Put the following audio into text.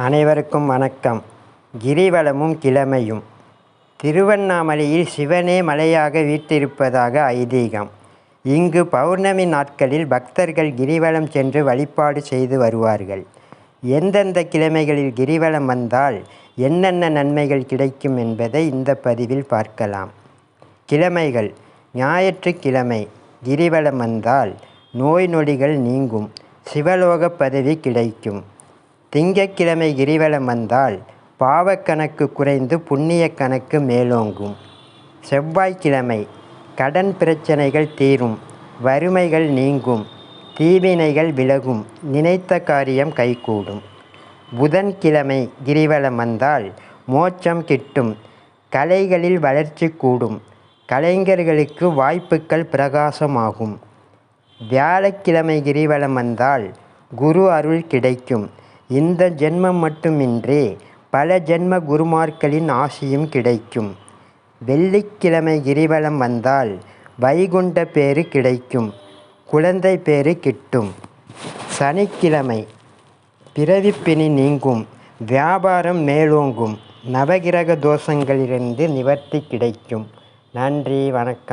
அனைவருக்கும் வணக்கம். கிரிவலமும் கிழமையும். திருவண்ணாமலையில் சிவனே மலையாக வீற்றிருப்பதாக ஐதீகம். இங்கு பௌர்ணமி நாட்களில் பக்தர்கள் கிரிவலம் சென்று வழிபாடு செய்து வருவார்கள். எந்தெந்த கிழமைகளில் கிரிவலம் வந்தால் என்னென்ன நன்மைகள் கிடைக்கும் என்பதை இந்த பதிவில் பார்க்கலாம். கிழமைகள். ஞாயிற்றுக்கிழமை. கிரிவலம் வந்தால் நோய் நொடிகள் நீங்கும். சிவலோக பதவி கிடைக்கும். திங்கட்கிழமை கிரிவலம் வந்தால் பாவக்கணக்கு குறைந்து புண்ணிய கணக்கு மேலோங்கும். செவ்வாய்க்கிழமை கடன் பிரச்சனைகள் தீரும் வறுமைகள் நீங்கும் தீவினைகள் விலகும் நினைத்த காரியம் கைகூடும். புதன்கிழமை கிரிவலம் வந்தால் மோட்சம் கிட்டும் கலைகளில் வளர்ச்சி கூடும் கலைஞர்களுக்கு வாய்ப்புகள் பிரகாசமாகும். வியாழக்கிழமை கிரிவலம் வந்தால் குரு அருள் கிடைக்கும் இந்த ஜென்மம் மட்டுமின்றி பல ஜென்ம குருமார்களின் ஆசியும் கிடைக்கும். வெள்ளிக்கிழமை கிரிவலம் வந்தால் வைகுண்ட பேறு கிடைக்கும். குழந்தை பேறு கிட்டும். சனிக்கிழமை பிறவிப்பிணி நீங்கும். வியாபாரம் மேலோங்கும். நவகிரக தோஷங்களிலிருந்து நிவர்த்தி கிடைக்கும். நன்றி வணக்கம்.